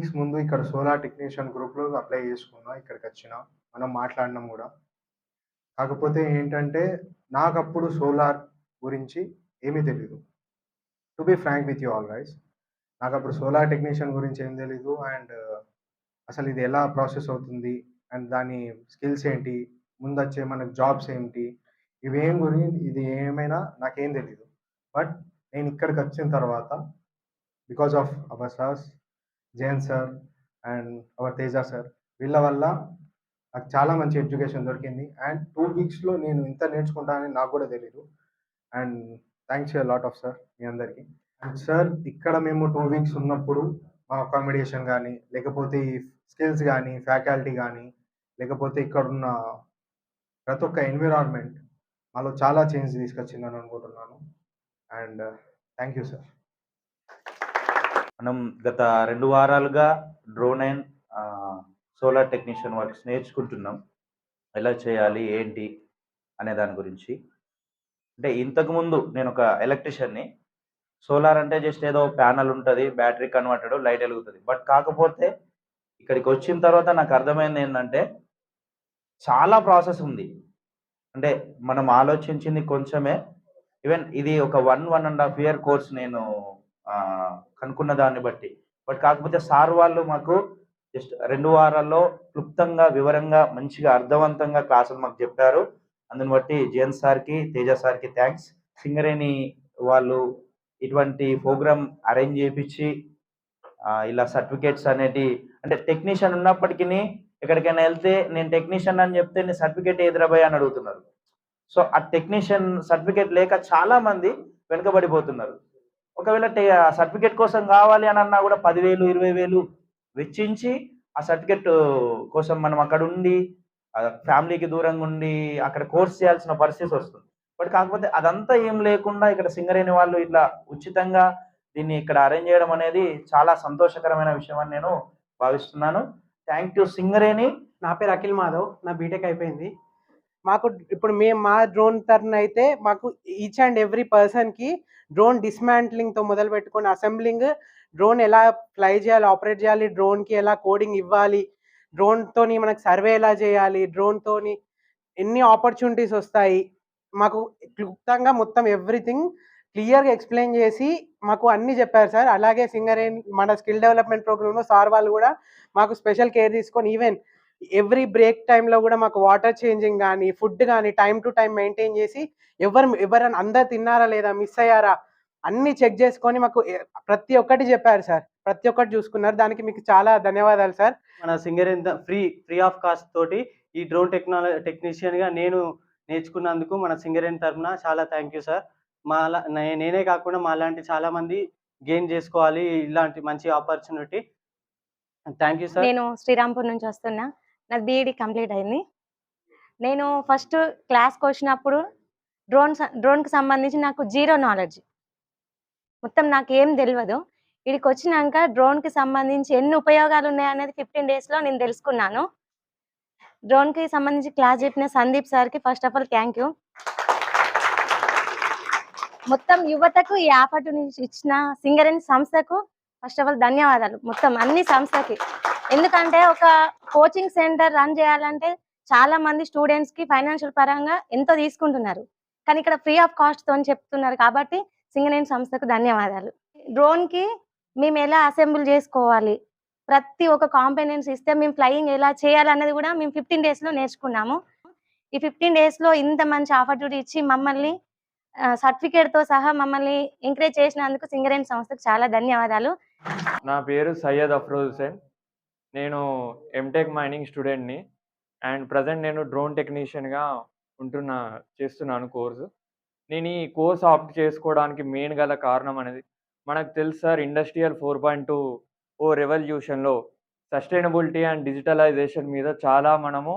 weeks ముందు ఇక్కడ solar technician గ్రూప్లో అప్లై చేసుకున్నా ఇక్కడికి వచ్చిన. మనం మాట్లాడినాం కూడా. కాకపోతే ఏంటంటే నాకు అప్పుడు సోలార్ గురించి ఏమీ తెలియదు to be frank with you all guys నాకు అప్పుడు సోలార్ టెక్నీషియన్ గురించి ఏం తెలీదు అండ్ అసలు ఇది ఎలా ప్రాసెస్ అవుతుంది అండ్ దాని స్కిల్స్ ఏంటి ముందు వచ్చే మనకు జాబ్స్ ఏంటి ఇవేం గురించి ఇది ఏమైనా నాకేం తెలీదు. బట్ నేను ఇక్కడికి వచ్చిన తర్వాత because of our sirs Jayan sir and our Teja sir. వీళ్ళ వల్ల నాకు చాలా మంచి ఎడ్యుకేషన్ దొరికింది. అండ్ టూ వీక్స్లో నేను ఇంత నేర్చుకుంటానని నాకు కూడా తెలీదు. And thanks you lot of sir మీ అందరికీ. అండ్ సార్ ఇక్కడ మేము టూ వీక్స్ ఉన్నప్పుడు మా అకామిడేషన్ కానీ లేకపోతే ఈ స్కిల్స్ కానీ ఫ్యాకల్టీ కానీ లేకపోతే ఇక్కడ ఉన్న ప్రతి ఒక్క ఎన్విరాన్మెంట్ మాలో చాలా చేంజ్ తీసుకొచ్చిందని అనుకుంటున్నాను. And thank you sir. మనం గత రెండు వారాలుగా drone and solar technician works నేర్చుకుంటున్నాం. ఎలా చేయాలి ఏంటి అనే దాని గురించి. అంటే ఇంతకుముందు నేను ఒక ఎలక్ట్రిషియన్ని సోలార్ అంటే జస్ట్ ఏదో ప్యానల్ ఉంటుంది బ్యాటరీ కన్వర్టెడ్ లైట్ వెలుగుతుంది. బట్ కాకపోతే ఇక్కడికి వచ్చిన తర్వాత నాకు అర్థమైంది ఏంటంటే చాలా ప్రాసెస్ ఉంది. అంటే మనం ఆలోచించింది కొంచెమే. ఈవెన్ ఇది ఒక one one and half year course నేను కనుక్కున్న దాన్ని బట్టి. బట్ కాకపోతే సార్ వాళ్ళు మాకు జస్ట్ రెండు వారాల్లో క్లుప్తంగా వివరంగా మంచిగా అర్థవంతంగా క్లాసులు మాకు చెప్పారు. అందుని బట్టి జయన్ సార్కి తేజ సార్కి థ్యాంక్స్. సింగరేణి వాళ్ళు ఇటువంటి ప్రోగ్రామ్ అరేంజ్ చేయించి ఇలా సర్టిఫికేట్స్ అనేది అంటే టెక్నీషియన్ ఉన్నప్పటికీ ఎక్కడికైనా వెళ్తే నేను టెక్నీషియన్ అని చెప్తే నేను సర్టిఫికేట్ ఎదురబాయ్ అని అడుగుతున్నారు. సో ఆ టెక్నీషియన్ సర్టిఫికేట్ లేక చాలా మంది వెనుకబడిపోతున్నారు. ఒకవేళ సర్టిఫికేట్ కోసం కావాలి అని అన్నా కూడా పదివేలు ఇరవై వేలు వెచ్చించి ఆ సర్టిఫికేట్ కోసం మనం అక్కడ ఉండి ఫ్యామిలీకి దూరంగా ఉండి అక్కడ కోర్స్ చేయాల్సిన పరిస్థితి వస్తుంది. బట్ కాకపోతే అదంతా ఏం లేకుండా ఇక్కడ సింగరేణి వాళ్ళు ఇట్లా ఉచితంగా దీన్ని ఇక్కడ అరేంజ్ చేయడం అనేది చాలా సంతోషకరమైన విషయం అని నేను భావిస్తున్నాను. Thank you Singareni. నా పేరు అఖిల్ మాధవ్. నా బీటెక్ అయిపోయింది. మాకు ఇప్పుడు మేము మా డ్రోన్ టర్న్ అయితే మాకు ఈచ్ అండ్ ఎవ్రీ పర్సన్కి డ్రోన్ డిస్మాంట్లింగ్తో మొదలు పెట్టుకొని అసెంబ్లింగ్ డ్రోన్ ఎలా ఫ్లై చేయాలి ఆపరేట్ చేయాలి డ్రోన్కి ఎలా కోడింగ్ ఇవ్వాలి డ్రోన్తోని మనకు సర్వే ఎలా చేయాలి డ్రోన్తోని ఎన్ని ఆపర్చునిటీస్ వస్తాయి మాకు క్లుప్తంగా మొత్తం ఎవ్రీథింగ్ క్లియర్గా ఎక్స్ప్లెయిన్ చేసి మాకు అన్ని చెప్పారు సార్. అలాగే సింగరేణి మన స్కిల్ డెవలప్మెంట్ ప్రోగ్రామ్లో సార్ వాళ్ళు కూడా మాకు స్పెషల్ కేర్ తీసుకొని ఈవెన్ ఎవ్రీ బ్రేక్ టైంలో కూడా మాకు వాటర్ చేంజింగ్ కానీ ఫుడ్ కానీ టైం టు టైం మెయింటైన్ చేసి ఎవరు ఎవరైనా అందరు తిన్నారా లేదా మిస్ అయ్యారా అన్ని చెక్ చేసుకొని మాకు ప్రతి ఒక్కటి చెప్పారు సార్. ప్రతి ఒక్కటి చూసుకున్నారు. దానికి మీకు చాలా ధన్యవాదాలు సార్. మన Singareni free free of cost తోటి ఈ డ్రోన్ టెక్నాలజీ టెక్నీషియన్గా నేను నేర్చుకున్నందుకు మన సింగరేన్ తరఫున చాలా థ్యాంక్ యూ సార్. మా నేనే కాకుండా మా లాంటి చాలా మంది గెయిన్ చేసుకోవాలి. ఇలాంటి మంచి ఆపర్చునిటీ. Thank you sir. నేను శ్రీరాంపూర్ నుంచి వస్తున్నా. నాది బీఈడి కంప్లీట్ అయింది. నేను ఫస్ట్ క్లాస్కి వచ్చినప్పుడు డ్రోన్ డ్రోన్కి సంబంధించి నాకు జీరో నాలెడ్జ్. మొత్తం నాకు ఏం తెలియదు ఇక్కడికి వచ్చినాక డ్రోన్కి సంబంధించి ఎన్ని ఉపయోగాలు ఉన్నాయనేది ఫిఫ్టీన్ డేస్లో నేను తెలుసుకున్నాను. డ్రోన్కి సంబంధించి క్లాస్ చెప్పిన సందీప్ సార్కి first of all thank you. మొత్తం యువతకు ఈ ఆపర్చునిటీ ఇచ్చిన సింగరేణి సంస్థకు ఫస్ట్ ఆఫ్ ఆల్ ధన్యవాదాలు. మొత్తం అన్ని సంస్థకి. ఎందుకంటే ఒక కోచింగ్ సెంటర్ రన్ చేయాలంటే చాలా మంది స్టూడెంట్స్కి ఫైనాన్షియల్ పరంగా ఎంతో తీసుకుంటున్నారు. కానీ ఇక్కడ ఫ్రీ ఆఫ్ కాస్ట్తో చెప్తున్నారు కాబట్టి సింగరేణి సంస్థకు ధన్యవాదాలు. డ్రోన్కి మేము ఎలా అసెంబుల్ చేసుకోవాలి? ప్రతి ఒక్క కాంపెనెన్స్ ఇస్తే మేము ఫ్లయింగ్ ఎలా చేయాలన్నది కూడా మేము ఫిఫ్టీన్ డేస్లో నేర్చుకున్నాము. ఈ ఫిఫ్టీన్ డేస్లో ఇంత మంచి ఆపర్చునిటీ ఇచ్చి మమ్మల్ని సర్టిఫికేట్తో సహా మమ్మల్ని ఎంకరేజ్ చేసినందుకు సింగరేణి సంస్థకు చాలా ధన్యవాదాలు. నా పేరు సయ్యద్ అఫ్రోజ్ హుసేన్ నేను ఎంటెక్ మైనింగ్ స్టూడెంట్ని అండ్ ప్రజెంట్ నేను డ్రోన్ టెక్నీషియన్గా ఉంటున్నా చేస్తున్నాను కోర్సు నేను ఈ కోర్స్ ఆప్ట్ చేసుకోవడానికి మెయిన్ గల కారణం అనేది మనకు తెలుసు sir industrial four point two O రెవల్యూషన్లో sustainability and digitalisation మీద చాలా మనము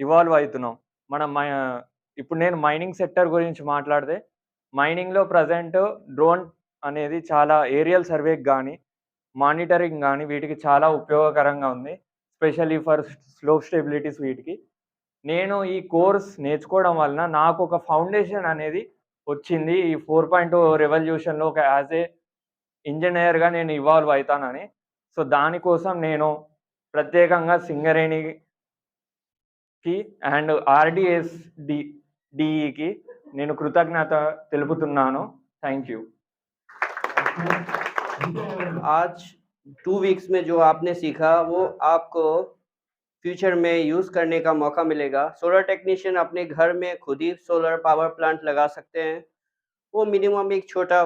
ఇవాల్వ్ అవుతున్నాం. మనం మై- ఇప్పుడు నేను మైనింగ్ సెక్టర్ గురించి మాట్లాడితే మైనింగ్లో ప్రజెంట్ డ్రోన్ అనేది చాలా ఏరియల్ సర్వేకి కానీ మానిటరింగ్ కానీ వీటికి చాలా ఉపయోగకరంగా ఉంది స్పెషల్లీ ఫర్ స్లో స్టెబిలిటీస్ వీటికి. నేను ఈ కోర్స్ నేర్చుకోవడం వలన నాకు ఒక ఫౌండేషన్ అనేది వచ్చింది. ఈ ఫోర్ పాయింట్ రెవల్యూషన్లో ఒక యాజ్ ఏ ఇంజనీర్గా నేను ఇవాల్వ్ అవుతానని. సో దానికోసం నేను ప్రత్యేకంగా సింగరేణికి అండ్ ఆర్డిఎస్ డి డిఈకి నేను కృతజ్ఞత తెలుపుతున్నాను. Thank you. आज टू वीक्स में जो आपने सीखा, वो आपको फ्यूचर में यूज़ करने का मौका मिलेगा। सोलर टेक्नीशियन अपने घर में खुद ही सोलर पावर प्लांट लगा सकते हैं। वो मिनिमम एक छोटा,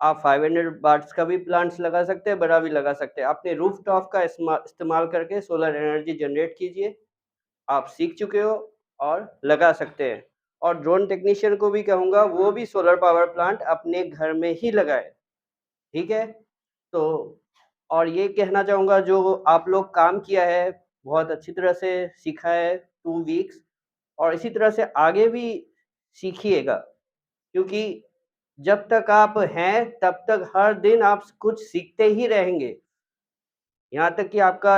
आप 500 बाट्स का भी प्लांट्स लगा सकते हैं, बड़ा भी लगा सकते हैं। अपने रूफ टॉप का इस्तेमाल करके सोलर एनर्जी जनरेट कीजिए। आप सीख चुके हो और लगा सकते हैं। और ड्रोन टेक्नीशियन को भी कहूँगा, वो भी सोलर पावर प्लांट अपने घर में ही लगाए। ठीक है? तो और ये कहना चाहूँगा, जो आप लोग काम किया है, बहुत अच्छी तरह से सीखा है टू वीक्स और इसी तरह से आगे भी सीखिएगा, क्योंकि जब तक आप हैं, तब तक हर दिन आप कुछ सीखते ही रहेंगे। यहाँ तक कि आपका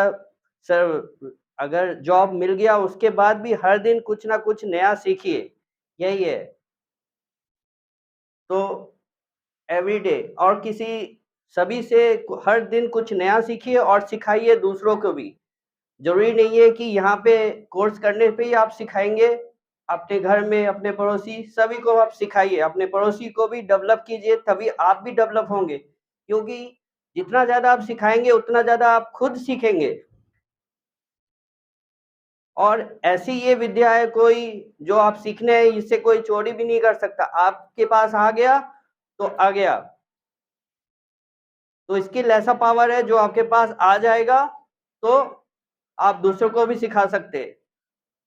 सर, अगर जॉब मिल गया, उसके बाद भी हर दिन कुछ ना कुछ नया सीखिए, यही है। तो एवरीडे और किसी, सभी से हर दिन कुछ नया सीखिए और सिखाइए दूसरों को भी। ज़रूरी नहीं है कि यहाँ पे कोर्स करने पे ही आप सिखाएँगे। अपने घर में, अपने पड़ोसी, सभी को आप सिखाइए। अपने पड़ोसी को भी डेवलप कीजिए, तभी आप भी डेवलप होंगे। क्योंकि जितना ज़्यादा आप सिखाएँगे, उतना ज़्यादा आप खुद सीखेंगे। और ऐसी ये विद्या है कोई, जो आप सीखने हैं, इससे कोई चोरी भी नहीं कर सकता। आपके पास आ गया तो आ गया। तो स्किल ऐसा पावर है जो आपके पास आ जाएगा तो आप दूसरों को भी सिखा सकते।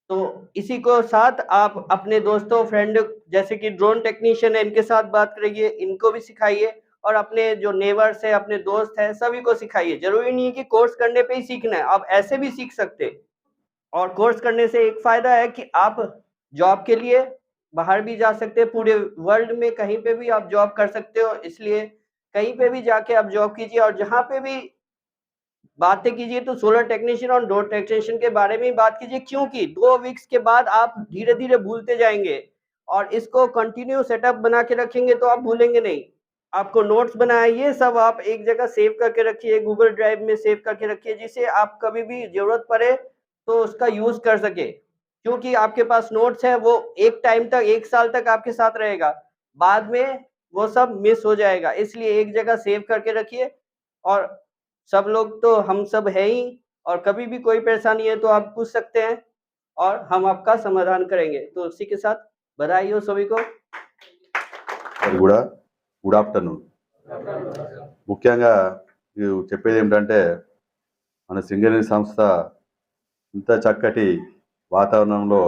तो इसी को साथ आप अपने दोस्तों फ्रेंड जैसे कि ड्रोन टेक्नीशियन है, इनके साथ बात करिए, इनको भी सिखाइए और अपने जो नेबर्स है, अपने दोस्त हैं, सभी को सिखाइए। ज़रूरी नहीं है कि कोर्स करने पे ही सीखना है, आप ऐसे भी सीख सकते। और कोर्स करने से एक फ़ायदा है कि आप जॉब के लिए बाहर भी जा सकते हैं, पूरे वर्ल्ड में कहीं पे भी आप जॉब कर सकते हो, इसलिए कहीं पे भी जाके आप जॉब कीजिए और जहाँ पे भी बातें कीजिए तो सोलर टेक्नीशियन और डोर टेक्नीशियन के बारे में बात कीजिए, क्योंकि दो वीक्स के बाद आप धीरे धीरे भूलते जाएँगे और इसको कंटिन्यू सेटअप बना के रखेंगे तो आप भूलेंगे नहीं। आपको नोट्स बनाए, ये सब आप एक जगह सेव करके रखिए गूगल ड्राइव में सेव करके रखिए, जिसे आप कभी भी ज़रूरत पड़े तो उसका यूज़ कर सके। क्योंकि आपके पास नोट्स है वो एक टाइम तक एक साल तक आपके साथ रहेगा बाद में वो सब मिस हो जाएगा इसलिए एक जगह सेव करके रखिए और सब लोग तो हम सब है ही और कभी भी कोई परेशानी है तो आप पूछ सकते हैं और हम आपका समाधान करेंगे तो उसी के साथ बधाई हो सभी को అది కూడా గుడ్ ఆఫ్టర్నూన్ ముఖ్యంగా మీరు చెప్పేది ఏమిటంటే మన సింగరేణి సంస్థ ఇంత చక్కటి వాతావరణంలో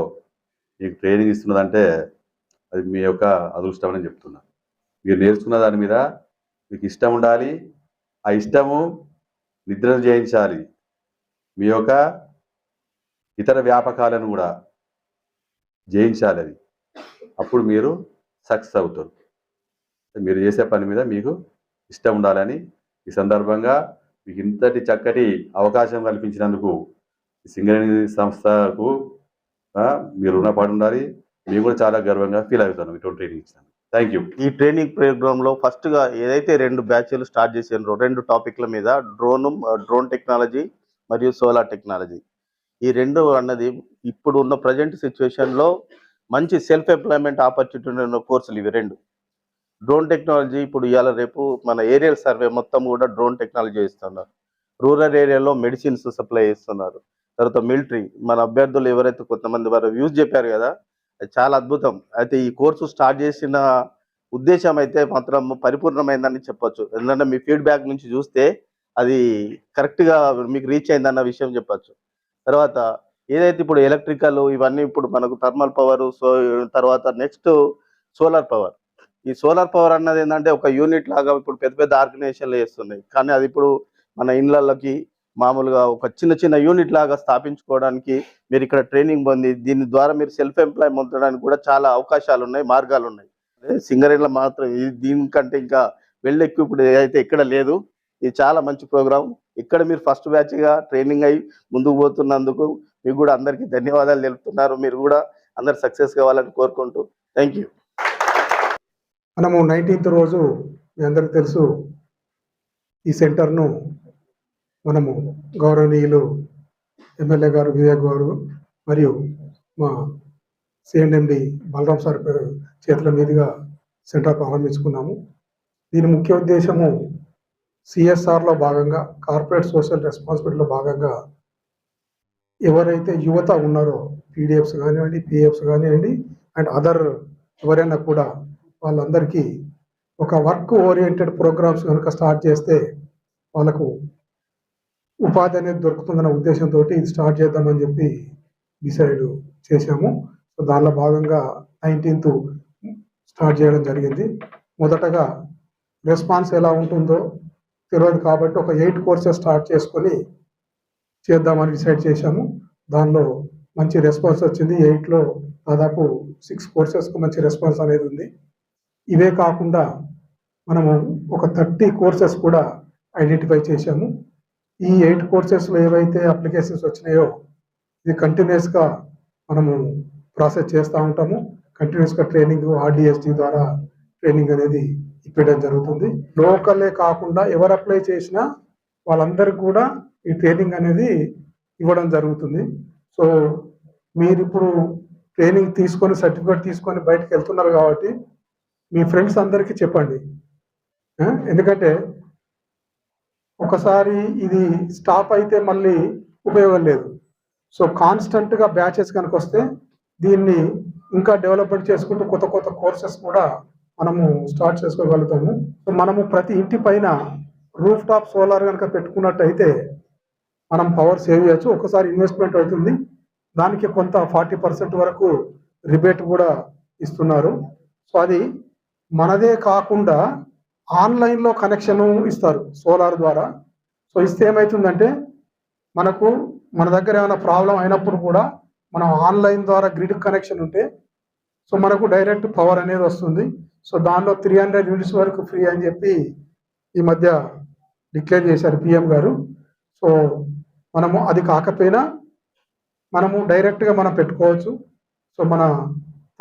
మీకు ట్రైనింగ్ ఇస్తున్నదంటే అది మీ యొక్క అదృష్టం అని చెప్తున్నా. మీరు నేర్చుకున్న దాని మీద మీకు ఇష్టం ఉండాలి. ఆ ఇష్టము నిద్ర చేయించాలి మీ యొక్క ఇతర వ్యాపకాలను కూడా జయించాలి అది. అప్పుడు మీరు సక్సెస్ అవుతారు. మీరు చేసే పని మీద మీకు ఇష్టం ఉండాలని ఈ సందర్భంగా మీకు ఇంతటి చక్కటి అవకాశం కల్పించినందుకు సింగరేణి సంస్థకు మీరు రుణపడి ఉండాలి. మేము కూడా చాలా గర్వంగా ఫీల్ అవుతాను ఇటువంటి ట్రైనింగ్ ఇచ్చినాను థ్యాంక్ యూ ఈ ట్రైనింగ్ ప్రోగ్రామ్లో ఏదైతే రెండు బ్యాచ్లు స్టార్ట్ చేసారో రెండు టాపిక్ల మీద డ్రోన్ డ్రోన్ టెక్నాలజీ మరియు సోలార్ టెక్నాలజీ. ఈ రెండు అన్నది ఇప్పుడు ఉన్న ప్రజెంట్ సిచ్యువేషన్లో మంచి సెల్ఫ్ ఎంప్లాయ్మెంట్ ఆపర్చునిటీ ఉన్న కోర్సులు ఇవి రెండు. డ్రోన్ టెక్నాలజీ ఇప్పుడు ఇవాళ రేపు మన ఏరియల్ సర్వే మొత్తం కూడా డ్రోన్ టెక్నాలజీ ఇస్తున్నారు. రూరల్ ఏరియాలో మెడిసిన్స్ సప్లై చేస్తున్నారు. తర్వాత మిలిటరీ మన అభ్యర్థులు ఎవరైతే కొంతమంది వారు వ్యూస్ చెప్పారు కదా అది చాలా అద్భుతం. అయితే ఈ కోర్సు స్టార్ట్ చేసిన ఉద్దేశం అయితే మాత్రం పరిపూర్ణమైందని చెప్పొచ్చు. ఎందుకంటే మీ ఫీడ్బ్యాక్ నుంచి చూస్తే అది కరెక్ట్గా మీకు రీచ్ అయిందన్న విషయం చెప్పచ్చు. తర్వాత ఏదైతే ఇప్పుడు ఎలక్ట్రికల్ ఇవన్నీ ఇప్పుడు మనకు థర్మల్ పవర్ సో తర్వాత నెక్స్ట్ సోలార్ పవర్. ఈ సోలార్ పవర్ అన్నది ఏంటంటే ఒక యూనిట్ లాగా ఇప్పుడు పెద్ద పెద్ద ఆర్గనైజేషన్లు చేస్తున్నాయి. కానీ అది ఇప్పుడు మన ఇళ్ళకి మామూలుగా ఒక చిన్న చిన్న యూనిట్ లాగా స్థాపించుకోవడానికి మీరు ఇక్కడ ట్రైనింగ్ పొంది దీని ద్వారా మీరు సెల్ఫ్ ఎంప్లాయ్ పొందడానికి కూడా చాలా అవకాశాలు ఉన్నాయి మార్గాలు ఉన్నాయి సింగరేణిలో మాత్రం దీనికంటే ఇంకా వెల్ ఎక్విప్డ్ అయితే ఎక్కడ లేదు ఇది చాలా మంచి ప్రోగ్రామ్ ఇక్కడ మీరు ఫస్ట్ బ్యాచ్గా ట్రైనింగ్ అయి ముందుకు పోతున్నందుకు మీకు కూడా అందరికీ ధన్యవాదాలు తెలుపుతున్నారు. మీరు కూడా అందరు సక్సెస్ కావాలని కోరుకుంటూ థ్యాంక్ యూ మనము నైన్టీన్త్ రోజు మీ అందరికి తెలుసు ఈ సెంటర్ను మనము గౌరవనీయులు ఎమ్మెల్యే గారు వివేక్ గారు మరియు మా సిఎండి బలరాం సార్ చేతుల మీదుగా సెంటర్ ప్రారంభించుకున్నాము దీని ముఖ్య ఉద్దేశము సిఎస్ఆర్లో భాగంగా కార్పొరేట్ సోషల్ రెస్పాన్సిబిలిటీలో భాగంగా ఎవరైతే యువత ఉన్నారో పీడిఎఫ్స్ కానివ్వండి పిఎఫ్స్ కానివ్వండి అండ్ అదర్ ఎవరైనా కూడా వాళ్ళందరికీ ఒక వర్క్ ఓరియంటెడ్ ప్రోగ్రామ్స్ కనుక స్టార్ట్ చేస్తే వాళ్ళకు ఉపాధి అనేది దొరుకుతుందన్న ఉద్దేశంతో ఇది స్టార్ట్ చేద్దామని చెప్పి డిసైడ్ చేశాము. సో దానిలో భాగంగా నైన్టీన్త్ స్టార్ట్ చేయడం జరిగింది. మొదటగా రెస్పాన్స్ ఎలా ఉంటుందో తెలియదు కాబట్టి ఒక ఎయిట్ కోర్సెస్ స్టార్ట్ చేసుకొని చేద్దామని డిసైడ్ చేశాము. దానిలో మంచి రెస్పాన్స్ వచ్చింది. ఎయిట్లో దాదాపు సిక్స్ కోర్సెస్కు మంచి రెస్పాన్స్ అనేది ఉంది. ఇవే కాకుండా మనము ఒక థర్టీ కోర్సెస్ కూడా ఐడెంటిఫై చేశాము. ఈ ఎయిట్ కోర్సెస్లో ఏవైతే అప్లికేషన్స్ వచ్చినాయో ఇది కంటిన్యూస్గా మనము ప్రాసెస్ చేస్తూ ఉంటాము. కంటిన్యూస్గా ట్రైనింగ్ ఆర్డిఎస్టీ ద్వారా ట్రైనింగ్ అనేది ఇప్పించడం జరుగుతుంది. లోకలే కాకుండా ఎవరు అప్లై చేసినా వాళ్ళందరికీ కూడా ఈ ట్రైనింగ్ అనేది ఇవ్వడం జరుగుతుంది. సో మీరు ఇప్పుడు ట్రైనింగ్ తీసుకొని సర్టిఫికేట్ తీసుకొని బయటకు వెళ్తున్నారు కాబట్టి మీ ఫ్రెండ్స్ అందరికీ చెప్పండి. ఎందుకంటే ఒకసారి ఇది స్టాప్ అయితే మళ్ళీ ఉపయోగం లేదు. సో కాన్స్టెంట్గా బ్యాచెస్ కనుక వస్తే దీన్ని ఇంకా డెవలప్మెంట్ చేసుకుంటూ కొత్త కొత్త కోర్సెస్ కూడా మనము స్టార్ట్ చేసుకోగలుగుతాము. సో మనము ప్రతి ఇంటి పైన రూఫ్ టాప్ సోలార్ కనుక పెట్టుకున్నట్టయితే మనం పవర్ సేవ్ చేయొచ్చు. ఒకసారి ఇన్వెస్ట్మెంట్ అవుతుంది. దానికి కొంత ఫార్టీ పర్సెంట్ వరకు రిబేట్ కూడా ఇస్తున్నారు. సో అది మనదే కాకుండా ఆన్లైన్లో కనెక్షన్ ఇస్తారు సోలార్ ద్వారా. సో ఇస్తే ఏమవుతుందంటే మనకు మన దగ్గర ఏమైనా ప్రాబ్లం అయినప్పుడు కూడా మనం ఆన్లైన్ ద్వారా గ్రిడ్ కనెక్షన్ ఉంటే సో మనకు డైరెక్ట్ పవర్ అనేది వస్తుంది. సో దానిలో త్రీ హండ్రెడ్ యూనిట్స్ వరకు ఫ్రీ అని చెప్పి ఈ మధ్య డిక్లేర్ చేశారు పిఎం గారు. సో మనము అది కాకపోయినా మనము డైరెక్ట్గా మనం పెట్టుకోవచ్చు. సో మన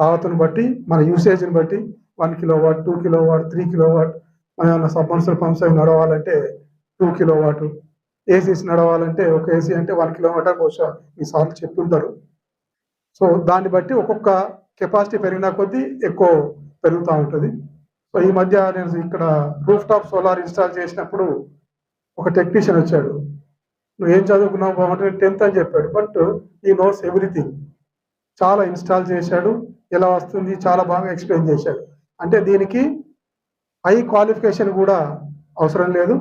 తావతను బట్టి మన యూసేజ్ని బట్టి one kilo watt two kilo watt three kilo watt మన ఏమైనా పంప్స్ అవి నడవాలంటే టూ కిలో వాటు ఏసీస్ నడవాలంటే ఒక ఏసీ అంటే వన్ కిలోమీటర్ బహుశా ఈ చెప్తుంటారు. సో దాన్ని బట్టి ఒక్కొక్క కెపాసిటీ పెరిగిన కొద్దీ ఎక్కువ పెరుగుతూ ఉంటుంది. సో ఈ మధ్య నేను ఇక్కడ రూఫ్ టాప్ సోలార్ ఇన్స్టాల్ చేసినప్పుడు ఒక టెక్నీషియన్ వచ్చాడు. నువ్వు ఏం చదువుకున్నావు బాగుంటే టెన్త్ అని చెప్పాడు. బట్ ఈ నోస్ ఎవ్రీథింగ్. చాలా ఇన్స్టాల్ చేశాడు. ఎలా వస్తుంది? చాలా బాగా ఎక్స్ప్లెయిన్ చేశాడు. అంటే దీనికి హై క్వాలిఫికేషన్ కూడా అవసరం లేదు.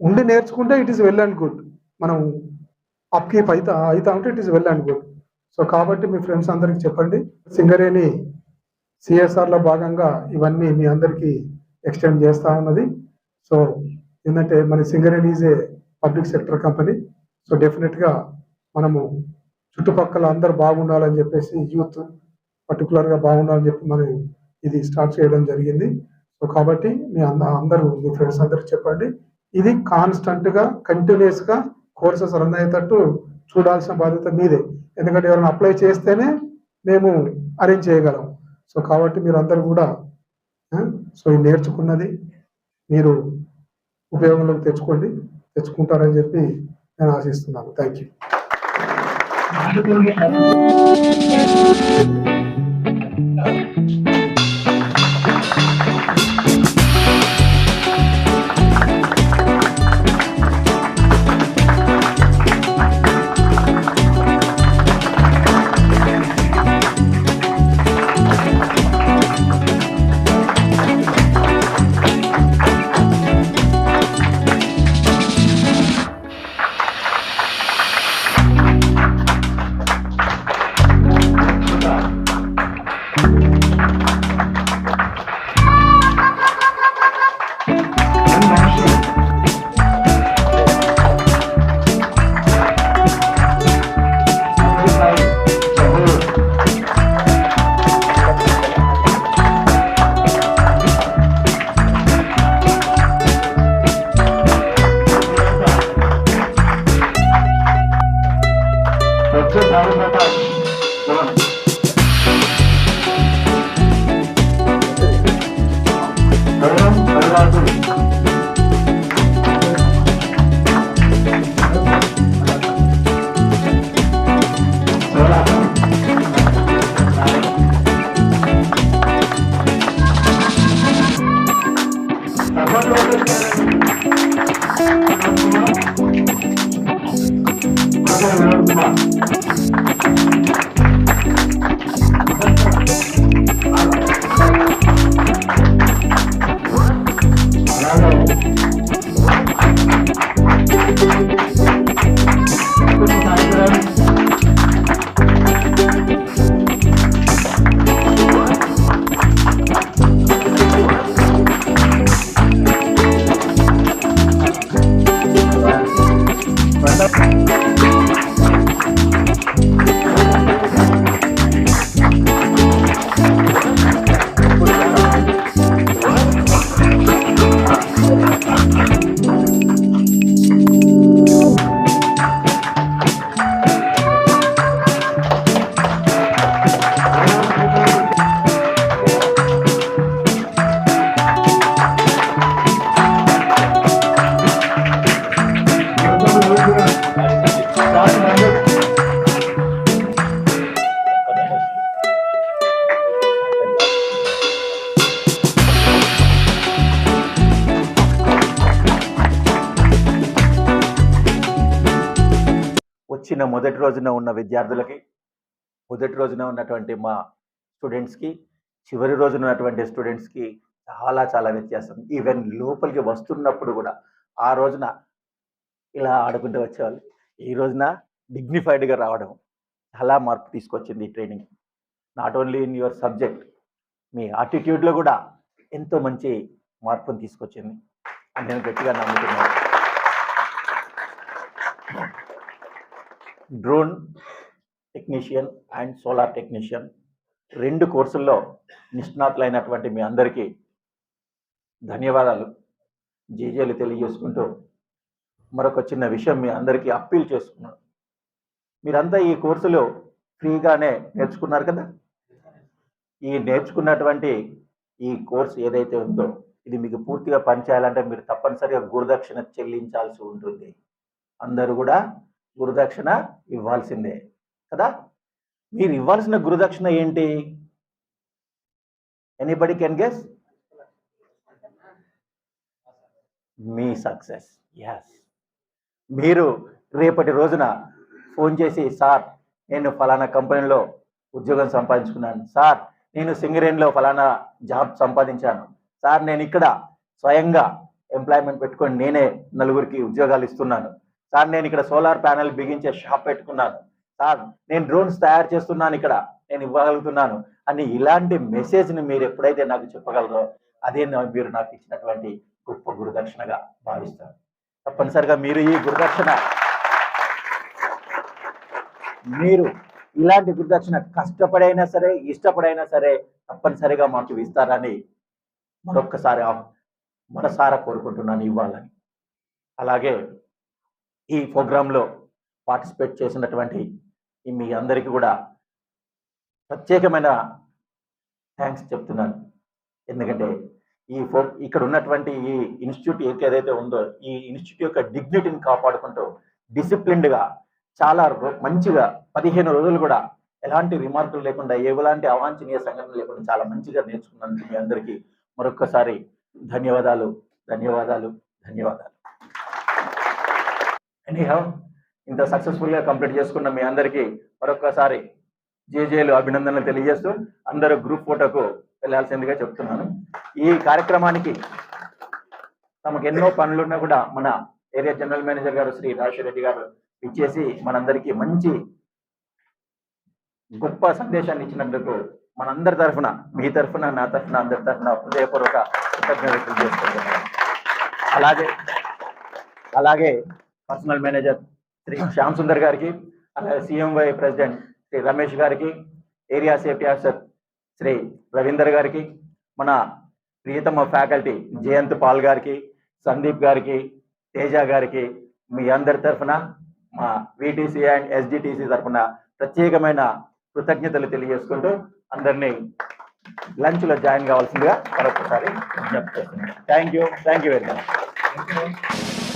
ఉండి నేర్చుకుంటే it is well and good మనం అప్కీప్ అవుతా అవుతా ఉంటే it is well and good so కాబట్టి మీ ఫ్రెండ్స్ అందరికి చెప్పండి. సింగరేణి సిఎస్ఆర్లో భాగంగా ఇవన్నీ మీ అందరికీ ఎక్స్టెండ్ చేస్తా ఉన్నది. సో ఏంటంటే మన Singareni is a public sector company so డెఫినెట్గా మనము చుట్టుపక్కల అందరు బాగుండాలని చెప్పేసి యూత్ పర్టికులర్గా బాగుండాలని చెప్పి మనం ఇది స్టార్ట్ చేయడం జరిగింది. సో కాబట్టి మీ అంద అందరూ మీ ఫ్రెండ్స్ అందరూ చెప్పండి. ఇది కాన్స్టంట్గా కంటిన్యూస్గా కోర్సెస్ రన్ అయ్యేటట్టు చూడాల్సిన బాధ్యత మీదే. ఎందుకంటే ఎవరైనా అప్లై చేస్తేనే మేము అరేంజ్ చేయగలం. సో కాబట్టి మీరు అందరూ కూడా సో ఇది నేర్చుకున్నది మీరు ఉపయోగంలోకి తెచ్చుకోండి తెచ్చుకుంటారని చెప్పి నేను ఆశిస్తున్నాను. థ్యాంక్ యూ మొదటి రోజున ఉన్న విద్యార్థులకి మొదటి రోజున ఉన్నటువంటి మా స్టూడెంట్స్కి చివరి రోజున ఉన్నటువంటి స్టూడెంట్స్కి చాలా చాలా వ్యత్యాసం. ఈవెన్ లోపలికి వస్తున్నప్పుడు కూడా ఆ రోజున ఇలా ఆడుకుంటూ వచ్చేవాళ్ళు. ఈ రోజున డిగ్నిఫైడ్గా రావడం చాలా మార్పు తీసుకొచ్చింది ఈ training. Not only in your subject మీ ఆటిట్యూడ్లో కూడా ఎంతో మంచి మార్పును తీసుకొచ్చింది. అని నేను గట్టిగా నమ్ముతున్నాను. Drone technician and solar technician రెండు కోర్సుల్లో నిష్ణాతులైనటువంటి మీ అందరికీ ధన్యవాదాలు. జీజేలు తెలియజేసుకుంటూ మరొక చిన్న విషయం మీ అందరికీ అప్పీల్ చేసుకున్నాను మీరంతా ఈ కోర్సులో ఫ్రీగానే నేర్చుకున్నారు కదా? ఈ నేర్చుకున్నటువంటి ఈ కోర్స్ ఏదైతే ఉందో ఇది మీకు పూర్తిగా పనిచేయాలంటే మీరు తప్పనిసరిగా గురుదక్షిణ చెల్లించాల్సి ఉంటుంది. అందరూ కూడా గురుదక్షిణ ఇవ్వాల్సిందే కదా? మీరు ఇవ్వాల్సిన గురుదక్షిణ ఏంటి? ఎనీబడి కెన్ గెస్ మీ సక్సెస్ ఎస్ మీరు రేపటి రోజున ఫోన్ చేసి సార్ నేను ఫలానా కంపెనీలో ఉద్యోగం సంపాదించుకున్నాను. సార్ నేను సింగరేణిలో ఫలానా జాబ్ సంపాదించాను. సార్ నేను ఇక్కడ స్వయంగా ఎంప్లాయ్మెంట్ పెట్టుకొని నేనే నలుగురికి ఉద్యోగాలు ఇస్తున్నాను. సార్ నేను ఇక్కడ సోలార్ ప్యానెల్ బిగించే షాప్ పెట్టుకున్నాను. సార్ నేను డ్రోన్స్ తయారు చేస్తున్నాను ఇక్కడ. నేను ఇవ్వగలుగుతున్నాను. అని ఇలాంటి మెసేజ్ని మీరు ఎప్పుడైతే నాకు చెప్పగలరో అదే మీరు నాకు ఇచ్చినటువంటి గొప్ప గురుదక్షిణగా భావిస్తారు తప్పనిసరిగా మీరు ఈ గురుదక్షిణ మీరు ఇలాంటి గురుదక్షిణ కష్టపడైనా సరే ఇష్టపడైనా సరే తప్పనిసరిగా మాకు ఇస్తారని మరొక్కసారి మనసారా కోరుకుంటున్నాను ఇవ్వాలని. అలాగే ఈ ప్రోగ్రాంలో పార్టిసిపేట్ చేసినటువంటి మీ అందరికీ కూడా ప్రత్యేకమైన థ్యాంక్స్ చెప్తున్నాను. ఎందుకంటే ఈ ఫో ఇక్కడ ఉన్నటువంటి ఈ ఇన్స్టిట్యూట్ ఏదైతే ఉందో ఈ ఇన్స్టిట్యూట్ యొక్క డిగ్నిటీని కాపాడుకుంటూ డిసిప్లిన్డ్గా చాలా మంచిగా పదిహేను రోజులు కూడా ఎలాంటి రిమార్కులు లేకుండా ఎలాంటి అవాంఛనీయ సంఘటనలు లేకుండా చాలా మంచిగా నేర్చుకున్నందుకు మీ అందరికీ మరొక్కసారి ధన్యవాదాలు ధన్యవాదాలు ధన్యవాదాలు. ఎనీహౌ ఇంత సక్సెస్ఫుల్గా కంప్లీట్ చేసుకున్న మీ అందరికీ మరొకసారి జేజేలు అభినందనలు తెలియజేస్తూ అందరూ గ్రూప్ ఫోటోకు వెళ్ళాల్సిందిగా చెప్తున్నాను. ఈ కార్యక్రమానికి తమకు ఎన్నో పనులున్నా కూడా మన ఏరియా జనరల్ మేనేజర్ గారు శ్రీ రాజశేఖర రెడ్డి గారు ఇచ్చేసి మనందరికీ మంచి గొప్ప సందేశాన్ని ఇచ్చినందుకు మనందరి తరఫున మీ తరఫున నా తరఫున అందరి తరఫున హృదయపూర్వక కృతజ్ఞతలు చేసుకుంటున్నాను అలాగే అలాగే పర్సనల్ మేనేజర్ శ్రీ శ్యామ్ సుందర్ గారికి అలాగే సిఎంవై ప్రెసిడెంట్ శ్రీ రమేష్ గారికి area safety officer Shri Ravinder గారికి మన ప్రియతమ ఫ్యాకల్టీ జయంత్ పాల్ గారికి సందీప్ గారికి తేజ గారికి మీ అందరి తరఫున మా విటిసి అండ్ ఎస్డిటిసి తరఫున ప్రత్యేకమైన కృతజ్ఞతలు తెలియజేసుకుంటూ అందరినీ లంచ్లో జాయిన్ కావాల్సిందిగా మరొకసారి చెప్తాను thank you thank you very much